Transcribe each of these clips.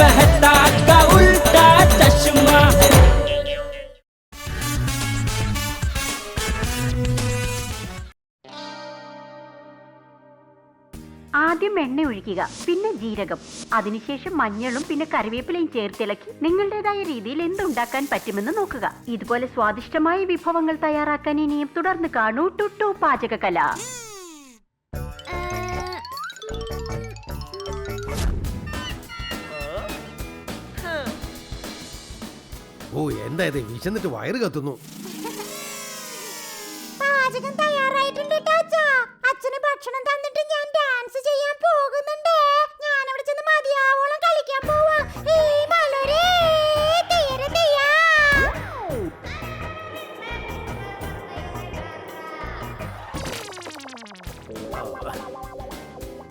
मेहता का उल्टा चश्मा ആദ്യം എണ്ണ ഒഴിക്കുക പിന്നെ ജീരകം അതിനുശേഷം മഞ്ഞളും പിന്നെ കറിവേപ്പിലയും ചേർത്തിളക്കി നിങ്ങളുടേതായ രീതിയിൽ എന്തുണ്ടാക്കാൻ പറ്റുമെന്ന് നോക്കുക ഇതുപോലെ സ്വാദിഷ്ടമായ വിഭവങ്ങൾ തയ്യാറാക്കാൻ ഇനിയും തുടർന്ന് കാണൂ ടുട്ടു പാചകകല ഓ എന്താ ഇത്? വിശന്നിട്ട് വയറ് കത്തുന്നു. പാചകം തയ്യാറായിട്ടുണ്ട്. അച്ഛന് ഭക്ഷണം തന്നിട്ട് ഞാൻ ഡാൻസ് ചെയ്യാൻ പോകുന്നുണ്ട്. ഞാൻ അവിടെ ചെന്ന് മതിയാവോളം കളിക്കാൻ പോവാ.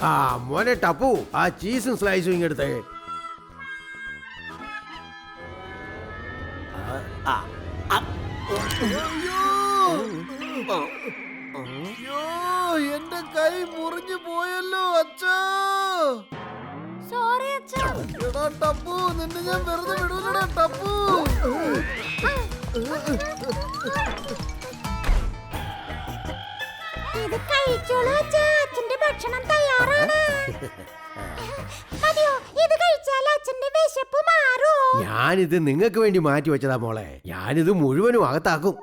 ആ മോനെ ടപ്പു ആ ചീസും സ്ലൈസും ഇങ്ങെടുത്തേ അയ്യോ! എന്റെ കൈ മുറിഞ്ഞു പോയല്ലോ അച്ഛാ. സോറി അച്ഛാ. എടാ ടപ്പു നിന്നെ ഞാൻ വെറുതെ വിടൂലടാ ടപ്പു. ഇത് കഴിച്ചോളൂ അച്ഛാ. അച്ഛന്റെ ഭക്ഷണം തയ്യാറാണ്. മതിയോ? ഇത് കഴിച്ചാൽ അച്ഛന്റെ വിശപ്പ് മാറോ. ഞാനിത് നിങ്ങൾക്ക് വേണ്ടി മാറ്റി വെച്ചതാ മോളെ. ഞാനിത് മുഴുവനും അകത്താക്കും.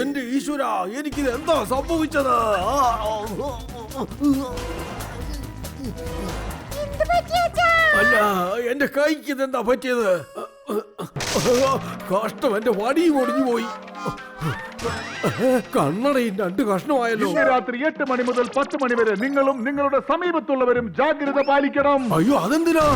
എന്റെ ഈശ്വര എനിക്കിത് എന്താ സംഭവിച്ചത്? അല്ല എന്റെ കൈക്ക് ഇതെന്താ പറ്റിയത്? കഷ്ടം എന്റെ വടിയും ഒടിഞ്ഞു പോയി. കണ്ണടയും രണ്ട് കഷ്ണമായല്ലോ രാത്രി എട്ട് മണി മുതൽ പത്ത് മണി വരെ നിങ്ങളും നിങ്ങളുടെ സമീപത്തുള്ളവരും ജാഗ്രത പാലിക്കണം അയ്യോ അതെന്തിനാ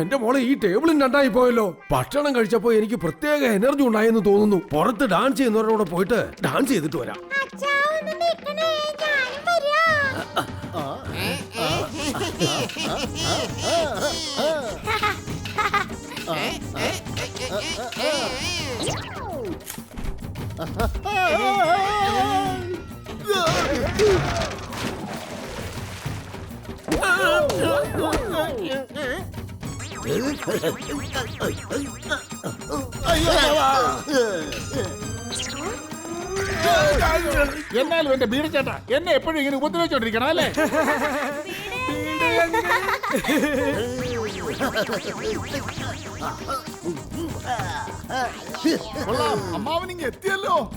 എന്റെ മോളെ ഈ ടേബിളും രണ്ടായി പോയല്ലോ ഭക്ഷണം കഴിച്ചപ്പോ എനിക്ക് പ്രത്യേക എനർജി ഉണ്ടായെന്ന് തോന്നുന്നു പുറത്ത് ഡാൻസ് ചെയ്യുന്നവരോട് പോയിട്ട് ഡാൻസ് ചെയ്തിട്ട് വരാം അച്ഛാ എന്നാലും എന്റെ ബീഡ ചേട്ടാ എന്നെ എപ്പോഴും ഇങ്ങനെ ഉപദ്രവിച്ചോണ്ടിരിക്കണം അല്ലേ? കൊള്ളാം. അമ്മാവനിങ്ങ് എത്തിയല്ലോ.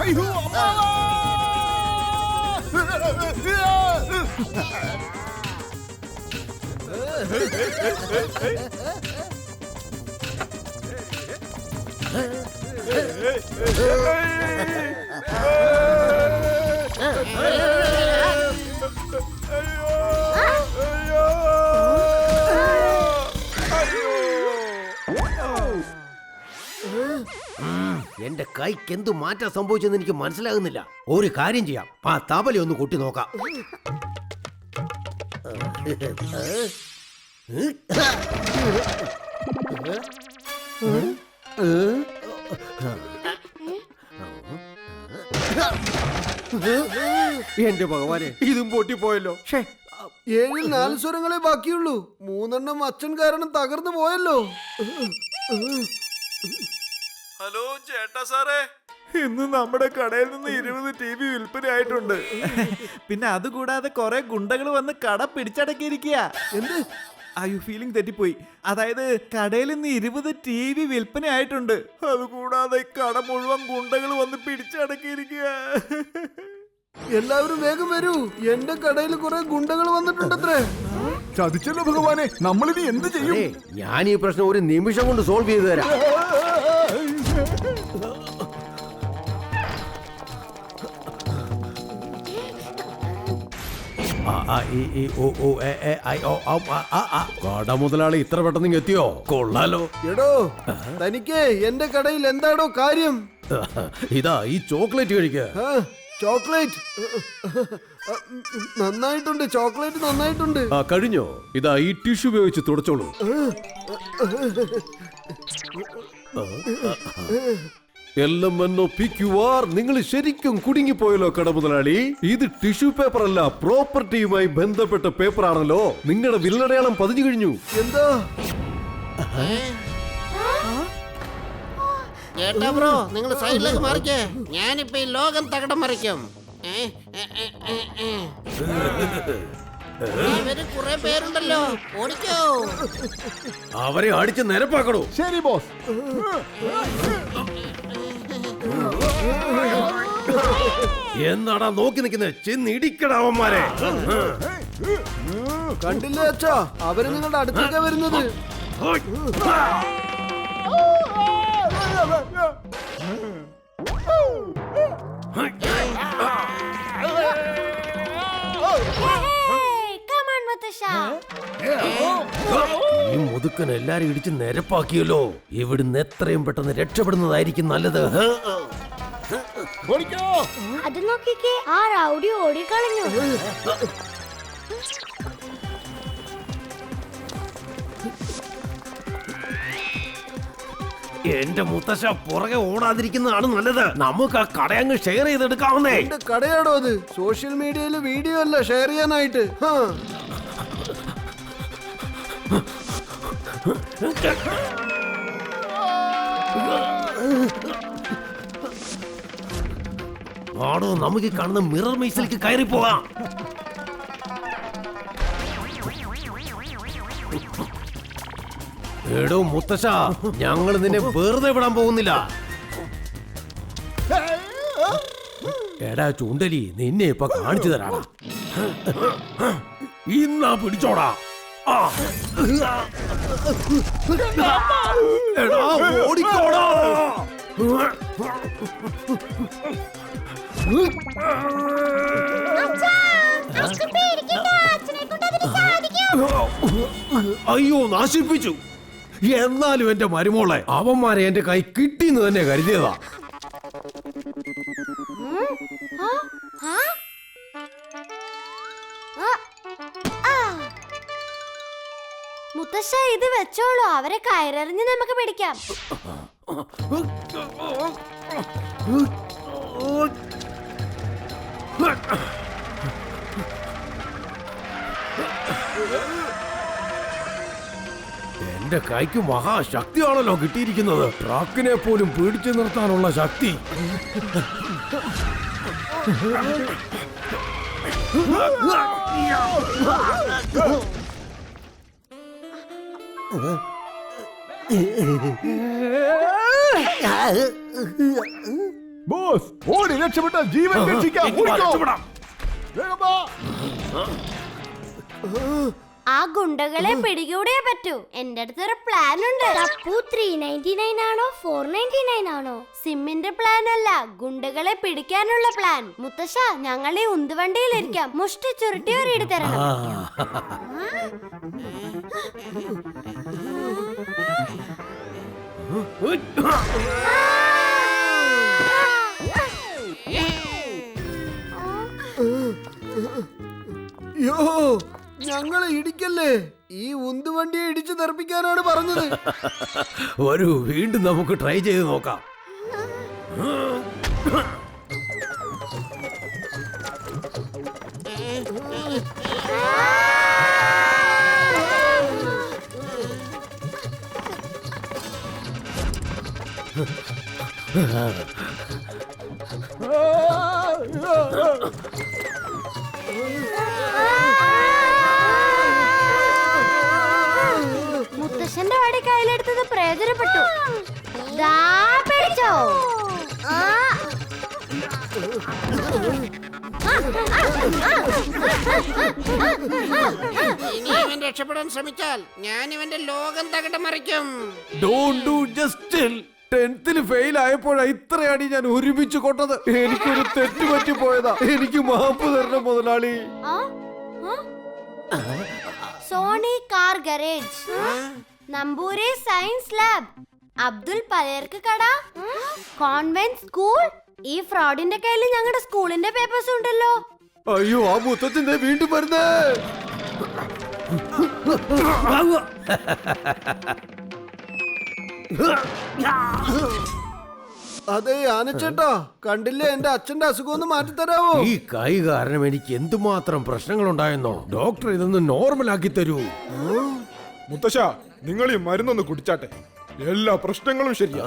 അയ്യോ അമ്മാവാ! എന്റെ കൈക്ക് എന്തു മാറ്റം സംഭവിച്ചെന്ന് എനിക്ക് മനസ്സിലാകുന്നില്ല. ഒരു കാര്യം ചെയ്യാം. ആ തബല ഒന്ന് കൊട്ടി നോക്കാം. എന്റെ ഭഗവാനെ ഇതും പൊട്ടിപ്പോയല്ലോ. ഷേ ഏഴിൽ നാല് സ്വരങ്ങളെ ബാക്കിയുള്ളൂ. മൂന്നെണ്ണം അച്ഛൻ കാരണം തകർന്നു പോയല്ലോ. ഹലോ ചേട്ടാ സാറേ. ഇന്ന് നമ്മുടെ കടയിൽ നിന്ന് ഇരുപത് ടി വി വിൽപ്പനയായിട്ടുണ്ട് പിന്നെ അതുകൂടാതെ കുറെ ഗുണ്ടകൾ വന്ന് കട പിടിച്ചടക്കിയിരിക്കുക എന്ത്? ആ യു ഫീലിംഗ് തെറ്റിപ്പോയി? അതായത് കടയിൽ നിന്ന് ഇരുപത് ടി വി വിൽപ്പനയായിട്ടുണ്ട് അതുകൂടാതെ കട മുഴുവൻ ഗുണ്ടകൾ വന്ന് പിടിച്ചടക്കിയിരിക്കുക എല്ലാവരും വേഗം വരൂ. എന്റെ കടയിൽ കുറെ ഗുണ്ടകൾ വന്നിട്ടുണ്ടത്രേ. ചതിച്ചല്ലോ ഭഗവാനെ. നമ്മളിനി എന്ത് ചെയ്യും? ഞാൻ ഈ പ്രശ്നം ഒരു നിമിഷം കൊണ്ട് സോൾവ് ചെയ്തു തരാം. കട മുതലാളി ഇത്ര പെട്ടെന്ന് എത്തിയോ? കൊള്ളാലോ. എടോ തനിക്ക് എന്റെ കടയിൽ എന്താടോ കാര്യം? ഇതാ ഈ ചോക്ലേറ്റ് കഴിക്ക. ചോക്ലേറ്റ്. നന്നായിട്ടുണ്ട് ചോക്ലേറ്റ് നന്നായിട്ടുണ്ട്. ആ കഴിഞ്ഞോ? ഇതാ ഈ ടിഷ്യൂ ഉപയോഗിച്ച് തുടച്ചോളൂ. L M N O P Q R നിങ്ങൾ ശരിക്കും കുടുങ്ങിപ്പോയല്ലോ കടമുതലാളി. ഇത് ടിഷ്യൂ പേപ്പർ അല്ല പ്രോപ്പർട്ടിയുമായി ബന്ധപ്പെട്ട പേപ്പർ ആണല്ലോ നിങ്ങളുടെ വില്ലടയാളം പതിഞ്ഞു കഴിഞ്ഞു. എന്താ? ബ്രോ നിങ്ങൾ സൈഡിലേക്ക് മറിക്കേ. ഞാനിപ്പോ ഈ ലോകം തകടം മറിക്കും. ഏ, ഏ, ഏ, ഏ, ഏ. ഇവർ കുറെ പേരുണ്ടല്ലോ. ഓടിക്കോ. അവരെ അടിച്ച് നിരപ്പാക്കണോ. ശരി ബോസ്. എന്നാടാ നോക്കി നിൽക്കുന്നത് ചെന്ന് ഇടിക്കടാവന്മാരെ കണ്ടില്ലേ അച്ഛാ? അവർ നിങ്ങളുടെ അടുത്തേക്കാ വരുന്നത്. കമാൺ ഈ മുതുക്കൻ എല്ലാരും ഇടിച്ച് നിരപ്പാക്കിയല്ലോ. ഇവിടുന്ന് എത്രയും പെട്ടെന്ന് രക്ഷപ്പെടുന്നതായിരിക്കും നല്ലത്. ഹ്? അത് നോക്കിക്കേ ആ റൗഡി ഓടിക്കളഞ്ഞു. എന്റെ മുത്തശ്ശ പുറകെ ഓടാതിരിക്കുന്നതാണ് നല്ലത്. നമുക്ക് ആ കടയങ്ങ് ഷെയർ ചെയ്തെടുക്കാവുന്നേ. എന്റെ കടയാടോ അത്? സോഷ്യൽ മീഡിയയിൽ വീഡിയോ അല്ല ഷെയർ ചെയ്യാനായിട്ട്. ഹാ. ആടോ നമുക്ക് കാണുന്ന മിറർ മീസിലേക്ക് കയറി പോകാം. എടോ മുത്തശ്ശ ഞങ്ങൾ നിന്നെ വെറുതെ വിടാൻ പോകുന്നില്ല. എടാ ചൂണ്ടലി നിന്നെ ഇപ്പൊ കാണിച്ചു തരാടാ. ഇന്നാ പിടിച്ചോടാ. എടാ ഓടിക്കോടാ. അയ്യോ നാശിപ്പിച്ചു. എന്നാലും എന്റെ മരുമോളെ അവന്മാരെ എന്റെ കൈ കിട്ടിന്ന് തന്നെ കരുതിയതാ. മുത്തശ്ശ ഇത് വെച്ചോളൂ അവരെ കയറെറിഞ്ഞ് നമുക്ക് പിടിക്കാം എന്റെ കൈക്ക് മഹാശക്തിയാണല്ലോ കിട്ടിയിരിക്കുന്നത് ട്രാക്കിനെ പോലും പിടിച്ചു നിർത്താനുള്ള ശക്തി ബോസ് ഓടി രക്ഷപ്പെട്ടാൽ ജീവൻ രക്ഷിക്കാം. ആ ഗുണ്ടകളെ പിടികൂടിയേ പറ്റൂ. എന്റെ അടുത്തൊരു പ്ലാൻ ഉണ്ട്. തപ്പു ത്രീ നയന്റി നയൻ ആണോ ഫോർ നയന്റി നയൻ ആണോ? സിമ്മിന്റെ പ്ലാൻ അല്ല ഗുണ്ടകളെ പിടിക്കാനുള്ള പ്ലാൻ മുത്തശ്ശ ഞങ്ങൾ ഈ ഉന്തുവണ്ടിയിൽ ഇരിക്കാം. മുഷ്ടി ചുരുട്ടി തരണം. യോ ഞങ്ങളെ ഇടിക്കല്ലേ? ഈ ഉന്തുവണ്ടിയെ ഇടിച്ചു തെറിപ്പിക്കാനാണ് പറഞ്ഞത്. വരൂ വീണ്ടും നമുക്ക് ട്രൈ ചെയ്ത് നോക്കാം. മുത്തശ്ശന്റെ വടി കയ്യിലെടുത്തത് പ്രയോജനപ്പെട്ടു. ദാ പിടിച്ചോ. ആ. ഇനി ഇവൻ രക്ഷപ്പെടാൻ ശ്രമിച്ചാൽ ഞാൻ ഇവന്റെ ലോകം തകടം മറിക്കും. ഡോണ്ട് ഡു ജസ്റ്റ് ടെൻത്തിൽ ഫെയിൽ ആയപ്പോഴാ ഇത്രയടി ഞാൻ ഒരുമിച്ച് കൊണ്ടത്. എനിക്കൊരു തെറ്റ് പറ്റി പോയതാ എനിക്ക് മാപ്പ് തരണം മുതലാളി. ആ? ആ? Sony car garage. Namboori science lab. Abdul പലേർക്ക് കട. Convent school. ഈ ഫ്രോഡിന്റെ കയ്യിൽ ഞങ്ങളുടെ സ്കൂളിന്റെ പേപ്പേഴ്സ് ഉണ്ടല്ലോ. അയ്യോ ആ മുത്തച്ഛന്റെ വീണ്ടും വരുന്നേ. അതെ ആനച്ചേട്ടാ. കണ്ടില്ലേ? എന്റെ അച്ഛന്റെ അസുഖം ഒന്ന് മാറ്റിത്തരാവോ? ഈ കൈ കാരണം എനിക്ക് എന്തുമാത്രം പ്രശ്നങ്ങൾ ഉണ്ടായെന്നോ ഡോക്ടർ ഇതൊന്ന് നോർമൽ ആക്കി തരൂ. മുത്തശ്ശ നിങ്ങൾ ഈ മരുന്നൊന്ന് കുടിച്ചാട്ടെ. എല്ലാ പ്രശ്നങ്ങളും ശരിയാ.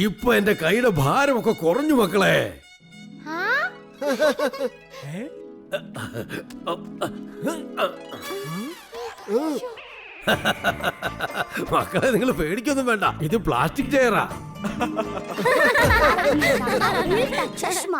ഇപ്പൊ എന്റെ കൈയുടെ ഭാരമൊക്കെ കുറഞ്ഞു മക്കളെ. മക്കളെ നിങ്ങൾ പേടിക്കൊന്നും വേണ്ട. ഇത് പ്ലാസ്റ്റിക് ചെയറാ. ചഷ്മ.